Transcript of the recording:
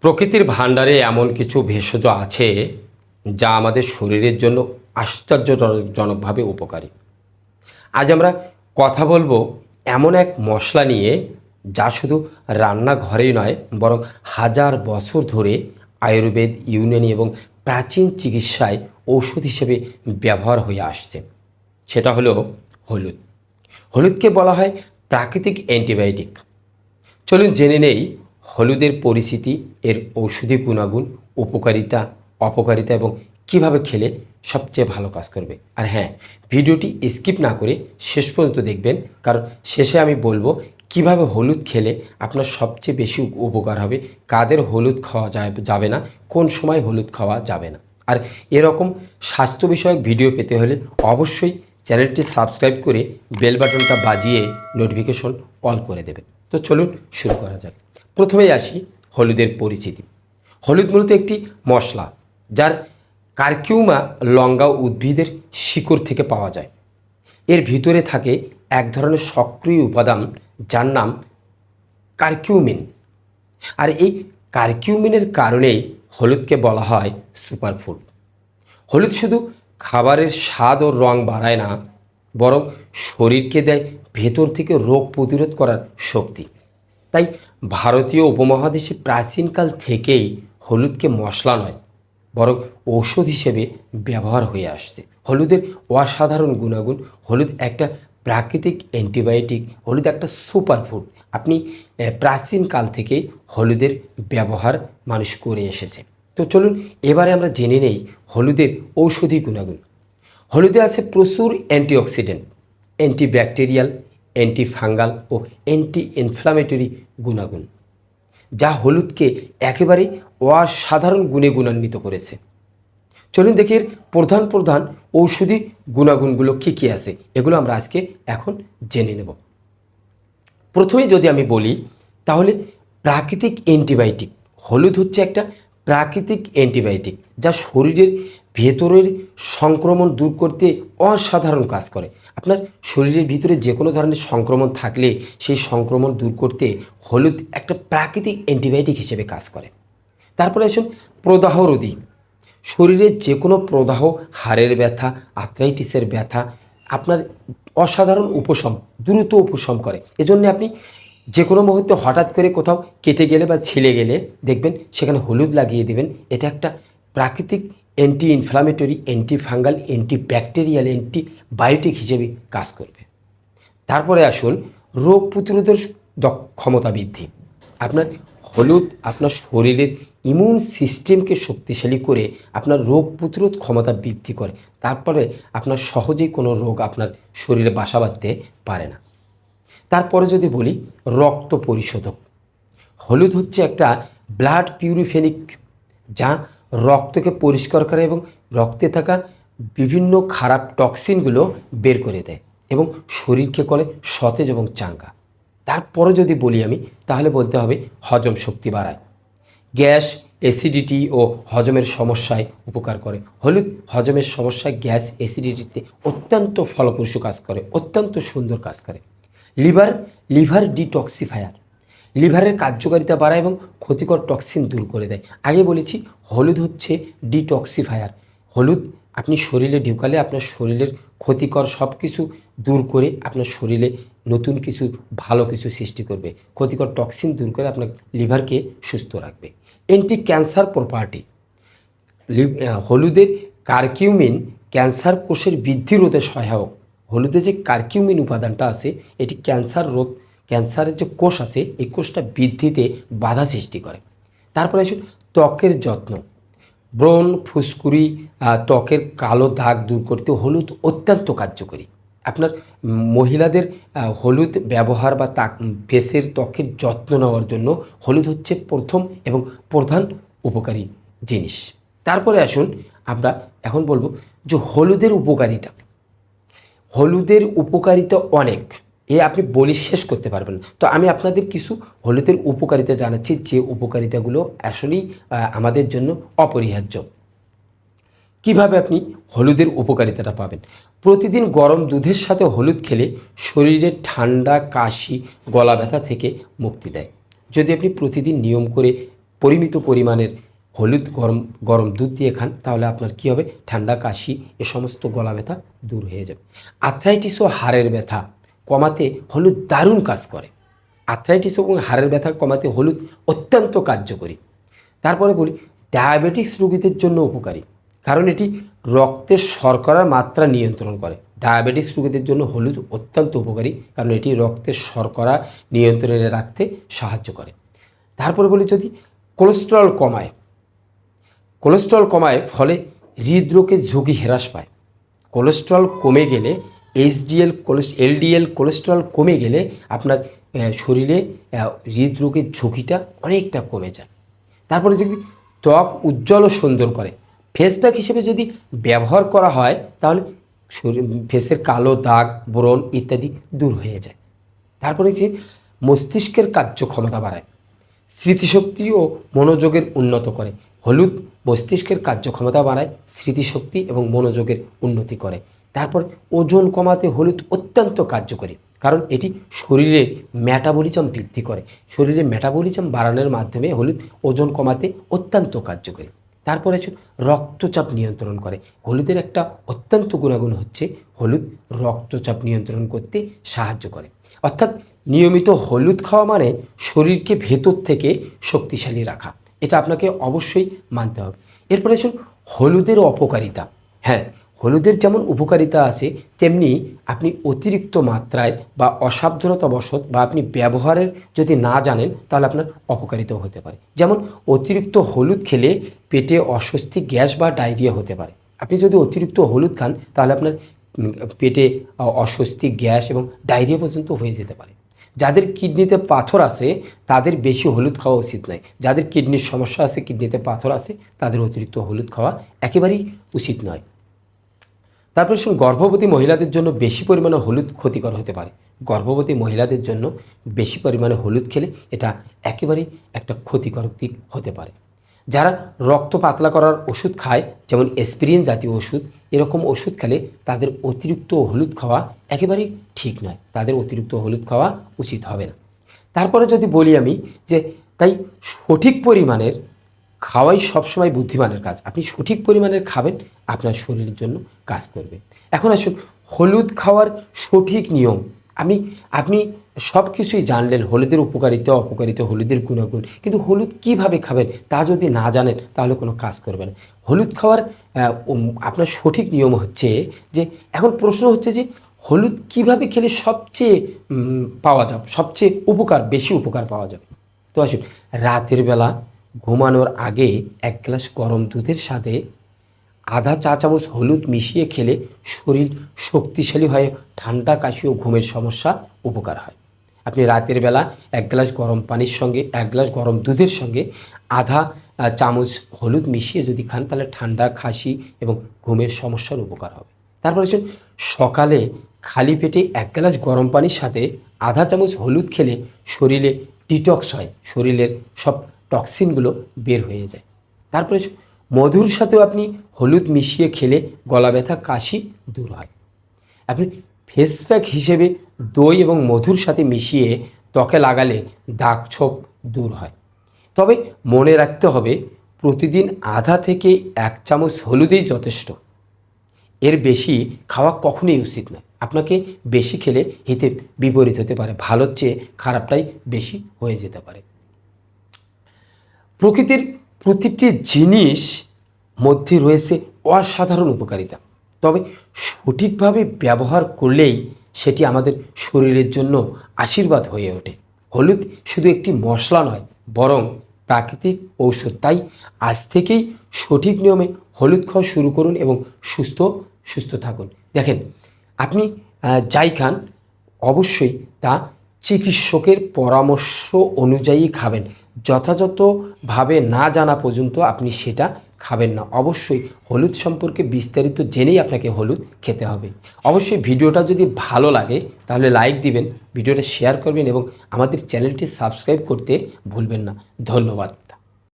প্রকৃতির ভাণ্ডারে এমন কিছু ভেষজ আছে যা আমাদের শরীরের জন্য আশ্চর্যজনকভাবে উপকারী। আজ আমরা কথা বলব এমন এক মশলা নিয়ে যা শুধু রান্নাঘরেই নয়, বরং হাজার বছর ধরে আয়ুর্বেদ, ইউনানি এবং প্রাচীন চিকিৎসায় ঔষধ হিসেবে ব্যবহার হয়ে আসছে। সেটা হলো হলুদ। হলুদকে বলা হয় প্রাকৃতিক অ্যান্টিবায়োটিক। চলুন জেনে নেই হলুদের পরিচিতি, এর ঔষধি গুণাগুণ, উপকারিতা, অপকারিতা এবং কীভাবে খেলে সবচেয়ে ভালো কাজ করবে। আর হ্যাঁ ভিডিওটি স্কিপ না করে শেষ পর্যন্ত দেখবেন, কারণ শেষে আমি বলব কীভাবে হলুদ খেলে আপনার সবচেয়ে বেশি উপকার হবে, কাদের হলুদ খাওয়া যাবে না, কোন সময় হলুদ খাওয়া যাবে না। আর এরকম স্বাস্থ্য বিষয়ক ভিডিও পেতে হলে অবশ্যই চ্যানেলটি সাবস্ক্রাইব করে বেল বাটনটা বাজিয়ে নোটিফিকেশন অল করে দেবেন। তো চলুন শুরু করা যাক। প্রথমেই আসি হলুদের পরিচিতি। হলুদ মূলত একটি মশলা, যার কার্কিউমা লঙ্গা উদ্ভিদের শিকড় থেকে পাওয়া যায়। এর ভিতরে থাকে এক ধরনের সক্রিয় উপাদান, যার নাম কার্কিউমিন। আর এই কার্কিউমিনের কারণেই হলুদকে বলা হয় সুপারফুড। হলুদ শুধু খাবারের স্বাদ ও রং বাড়ায় না, বরং শরীরকে দেয় ভেতর থেকে রোগ প্রতিরোধ করার শক্তি। তাই ভারতীয় উপমহাদেশে প্রাচীনকাল থেকেই হলুদকে মশলা নয়, বরং ঔষধ হিসেবে ব্যবহার হয়ে আসছে। হলুদের অসাধারণ গুণাগুণ, হলুদ একটা প্রাকৃতিক অ্যান্টিবায়োটিক, হলুদ একটা সুপারফুড। আপনি প্রাচীনকাল থেকে হলুদের ব্যবহার মানুষ করে এসেছে। তো চলুন এবারে আমরা জেনে নেই হলুদের ঔষধি গুণাগুণ। হলুদে আছে প্রচুর অ্যান্টিঅক্সিডেন্ট, অ্যান্টিব্যাকটেরিয়াল অ্যান্টি ফাঙ্গাল ও অ্যান্টি ইনফ্লামেটরি গুণাগুণ, যা হলুদকে একেবারে অসাধারণ গুণে গুণান্বিত করেছে। চলুন দেখি প্রধান প্রধান ঔষধি গুণাগুণগুলো কী কী আছে, এগুলো আমরা আজকে এখন জেনে নেব। প্রথমেই যদি আমি বলি, তাহলে প্রাকৃতিক অ্যান্টিবায়োটিক, হলুদ হচ্ছে একটা প্রাকৃতিক অ্যান্টিবায়োটিক, যা শরীরের ভেতরের সংক্রমণ দূর করতে অসাধারণ কাজ করে। আপনার শরীরের ভিতরে যে কোনো ধরনের সংক্রমণ থাকলে সেই সংক্রমণ দূর করতে হলুদ একটা প্রাকৃতিক অ্যান্টিবায়োটিক হিসেবে কাজ করে। তারপরে আসুন প্রদাহ রোধী। শরীরের যে কোনো প্রদাহ, হাড়ের ব্যথা, আর্থ্রাইটিসের ব্যথা, আপনার অসাধারণ উপশম, দ্রুত উপশম করে। এজন্য আপনি যে কোনো মুহূর্তে হঠাৎ করে কোথাও কেটে গেলে বা ছিলে গেলে দেখবেন সেখানে হলুদ লাগিয়ে দেবেন। এটা একটা প্রাকৃতিক anti inflammatory antifungal antibacterial antibiotic হিসেবে কাজ করবে। তারপরে আসুন, রোগ প্রতিরোধের ক্ষমতা বৃদ্ধি। আপনার হলুদ, আপনার শরীরের ইমিউন সিস্টেমকে শক্তিশালী করে আপনার রোগ প্রতিরোধ ক্ষমতা বৃদ্ধি করে। তারপরে আপনার সহজেই কোনো রোগ আপনার শরীরে বাসা বাঁধতে পারে না। তারপরে যদি বলি, রক্ত পরিশোধক। হলুদ হচ্ছে একটা ব্লাড পিউরিফেনিক যা রক্তকে পরিষ্কার করে এবং রক্তে থাকা বিভিন্ন খারাপ টক্সিনগুলো বের করে দেয় এবং শরীরকে করে সতেজ এবং চাঙ্গা। তারপরে যদি বলি আমি, তাহলে বলতে হবে হজম শক্তি বাড়ায়। গ্যাস, অ্যাসিডিটি ও হজমের সমস্যায় উপকার করে। হলুদ হজমের সমস্যায় গ্যাস, অ্যাসিডিটিতে অত্যন্ত ফলপ্রসূ কাজ করে, অত্যন্ত সুন্দর কাজ করে। Liver liver detoxifier. লিভারের কার্যকারিতা বাড়ায় এবং ক্ষতিকর টক্সিন দূর করে দেয়। আগে বলেছি, হলুদ হচ্ছে ডিটক্সিফায়ার হলুদ আপনি শরীরে ঢুকালে আপনার শরীরের ক্ষতিকর সব কিছু দূর করে আপনার শরীরে নতুন কিছু, ভালো কিছু সৃষ্টি করবে। ক্ষতিকর টক্সিন দূর করে আপনার লিভারকে সুস্থ রাখবে। অ্যান্টি ক্যান্সার প্রপার্টি হলুদের কার্কিউমিন ক্যান্সার কোষের বৃদ্ধি রোধে সহায়ক। হলুদে যে কার্কিউমিন উপাদানটা আছে, এটি ক্যান্সার রোধ ক্যান্সারের যে কোষ আছে, এই কোষটা বৃদ্ধিতে বাধা সৃষ্টি করে। তারপরে আসুন ত্বকের যত্ন। ব্রণ, ফুসকুড়ি ত্বকের কালো দাগ দূর করতে হলুদ অত্যন্ত কার্যকরী। আপনার মহিলাদের হলুদ ব্যবহার বা তাক ফেসের ত্বকের যত্ন নেওয়ার জন্য হলুদ হচ্ছে প্রথম এবং প্রধান উপকারী জিনিস। তারপরে আসুন আমরা এখন বলব যে হলুদের উপকারিতা। হলুদের উপকারিতা অনেক। এ আপনি বলি শেষ করতে পারবেন তো আমি আপনাদের কিছু হলুদের উপকারিতা জানাচ্ছি, যে উপকারিতাগুলো আসলেই আমাদের জন্য অপরিহার্য। কীভাবে আপনি হলুদের উপকারিতাটা পাবেন? প্রতিদিন গরম দুধের সাথে হলুদ খেলে শরীরে ঠান্ডা, কাশি, গলা ব্যথা থেকে মুক্তি দেয়। যদি আপনি প্রতিদিন নিয়ম করে পরিমিত পরিমাণের হলুদ গরম গরম দুধ দিয়ে খান, তাহলে আপনার কী হবে? ঠান্ডা, কাশি, এ সমস্ত গলা ব্যথা দূর হয়ে যাবে। আর্থ্রাইটিস ও হাড়ের ব্যথা কমাতে হলুদ দারুণ কাজ করে। আর্থ্রাইটিস এবং হাড়ের ব্যথা কমাতে হলুদ অত্যন্ত কার্যকরী। তারপরে বলি, ডায়াবেটিস রোগীদের জন্য উপকারী, কারণ এটি রক্তের শর্করার মাত্রা নিয়ন্ত্রণ করে। ডায়াবেটিস রোগীদের জন্য হলুদ অত্যন্ত উপকারী, কারণ এটি রক্তের শর্করা নিয়ন্ত্রণে রাখতে সাহায্য করে। তারপরে বলি যদি কোলেস্টেরল কমায়, কোলেস্ট্রল কমায় ফলে হৃদরোগের ঝুঁকি হ্রাস পায়। কোলেস্ট্রল কমে গেলে এইচডিএল কোলেস্ট এলডিএল কোলেস্ট্রল কমে গেলে আপনার শরীরে হৃদরোগের ঝুঁকিটা অনেকটা কমে যায়। তারপরে যদি ত্বক উজ্জ্বল ও সুন্দর করে ফেস প্যাক হিসেবে যদি ব্যবহার করা হয়, তাহলে শরীর ফেসের কালো দাগ, ব্রণ ইত্যাদি দূর হয়ে যায়। তারপরে যে মস্তিষ্কের কার্যক্ষমতা বাড়ায়, স্মৃতিশক্তি ও মনোযোগের উন্নত করে হলুদ মস্তিষ্কের কার্যক্ষমতা বাড়ায়, স্মৃতিশক্তি এবং মনোযোগের উন্নতি করে। তারপর ওজন কমাতে হলুদ অত্যন্ত কার্যকরী, কারণ এটি শরীরের মেটাবলিজম বৃদ্ধি করে। শরীরে ম্যাটাবলিজম বাড়ানোর মাধ্যমে হলুদ ওজন কমাতে অত্যন্ত কার্যকরী। তারপরে হচ্ছে রক্তচাপ নিয়ন্ত্রণ করে। হলুদের একটা অত্যন্ত গুণাগুণ হচ্ছে হলুদ রক্তচাপ নিয়ন্ত্রণ করতে সাহায্য করে। অর্থাৎ নিয়মিত হলুদ খাওয়া মানে শরীরকে ভেতর থেকে শক্তিশালী রাখা। এটা আপনাকে অবশ্যই মানতে হবে। এরপরে আসুন, হলুদের অপকারিতা। হ্যাঁ হলুদের যেমন উপকারিতা আছে, তেমনি আপনি অতিরিক্ত মাত্রায় বা অসাবধানতাবশত বা আপনি ব্যবহারের যদি না জানেন, তাহলে আপনার অপকারিতাও হতে পারে। যেমন, অতিরিক্ত হলুদ খেলে পেটে অস্বস্তি, গ্যাস বা ডায়রিয়া হতে পারে। আপনি যদি অতিরিক্ত হলুদ খান, তাহলে আপনার পেটে অস্বস্তি, গ্যাস এবং ডায়রিয়া পর্যন্ত হয়ে যেতে পারে। যাদের কিডনিতে পাথর আছে, তাদের বেশি হলুদ খাওয়া উচিত নয়। যাদের কিডনির সমস্যা আছে, কিডনিতে পাথর আছে, তাদের অতিরিক্ত হলুদ খাওয়া একেবারেই উচিত নয়। তারপরে শুন গর্ভবতী মহিলাদের জন্য বেশি পরিমাণে হলুদ ক্ষতিকর হতে পারে। গর্ভবতী মহিলাদের জন্য বেশি পরিমাণে হলুদ খেলে এটা একেবারেই একটা ক্ষতিকর দিক হতে পারে। যারা রক্ত পাতলা করার ওষুধ খায়, যেমন এসপিরিন জাতীয় ওষুধ, এরকম ওষুধ খেলে তাদের অতিরিক্ত হলুদ খাওয়া একেবারেই ঠিক নয়। তাদের অতিরিক্ত হলুদ খাওয়া উচিত হবে না। তারপরে যদি বলি আমি যে, তাই সঠিক পরিমাণের খাওয়াই সবসময় বুদ্ধিমানের কাজ। আপনি সঠিক পরিমাণের খাবেন, আপনার শরীরের জন্য কাজ করবে। এখন আসুন, হলুদ খাওয়ার সঠিক নিয়ম। আমি, আপনি সব কিছুই জানলেন, হলুদের উপকারিতা, অপকারিতা, হলুদের গুণাগুণ। কিন্তু হলুদ কীভাবে খাবেন তা যদি না জানেন, তাহলে কোনো কাজ করবে না। হলুদ খাওয়ার আপনার সঠিক নিয়ম হচ্ছে যে, এখন প্রশ্ন হচ্ছে যে, হলুদ কীভাবে খেলে সবচেয়ে পাওয়া যাবে, সবচেয়ে উপকার, বেশি উপকার পাওয়া যাবে? তো আসুন, রাতের বেলা ঘুমানোর আগে এক গ্লাস গরম দুধের সাথে আধা চা চামচ হলুদ মিশিয়ে খেলে শরীর শক্তিশালী হয়ে, ঠান্ডা, কাশি ও ঘুমের সমস্যা উপকার হয়। আপনি রাতের বেলা এক গ্লাস গরম পানির সঙ্গে, এক গ্লাস গরম দুধের সঙ্গে আধা চামচ হলুদ মিশিয়ে যদি খান, তাহলে ঠান্ডা, খাসি এবং ঘুমের সমস্যার উপকার হবে। তারপর হচ্ছে সকালে খালি পেটে এক গ্লাস গরম পানির সাথে আধা চামচ হলুদ খেলে শরীরে ডিটক্স হয়, শরীরের সব টক্সিনগুলো বের হয়ে যায়। তারপরে মধুর সাথেও আপনি হলুদ মিশিয়ে খেলে গলা ব্যথা কাশি দূর হয়। আপনি ফেস প্যাক হিসেবে দই এবং মধুর সাথে মিশিয়ে ত্বকে লাগালে দাগ ছোপ দূর হয়। তবে মনে রাখতে হবে, প্রতিদিন আধা থেকে এক চামচ হলুদেই যথেষ্ট। এর বেশি খাওয়া কখনোই উচিত নয়। আপনাকে বেশি খেলে হিতে বিপরীত হতে পারে, ভালোর চেয়ে খারাপটাই বেশি হয়ে যেতে পারে। প্রকৃতির প্রতিটি জিনিস মধ্যে রয়েছে অসাধারণ উপকারিতা। তবে সঠিকভাবে ব্যবহার করলেই সেটি আমাদের শরীরের জন্য আশীর্বাদ হয়ে ওঠে। হলুদ শুধু একটি মশলা নয়, বরং প্রাকৃতিক ঔষধ। তাই আজ থেকেই সঠিক নিয়মে হলুদ খাওয়া শুরু করুন এবং সুস্থ সুস্থ থাকুন। দেখেন, আপনি যাই খান, অবশ্যই তা চিকিৎসকের পরামর্শ অনুযায়ী খাবেন। যথাযথভাবে না জানা পর্যন্ত আপনি সেটা খাবেন না। অবশ্যই হলুদ সম্পর্কে বিস্তারিত জেনেই আপনাকে হলুদ খেতে হবে। অবশ্যই ভিডিওটা যদি ভালো লাগে, তাহলে লাইক দিবেন, ভিডিওটা শেয়ার করবেন এবং আমাদের চ্যানেলটি সাবস্ক্রাইব করতে ভুলবেন না। ধন্যবাদ।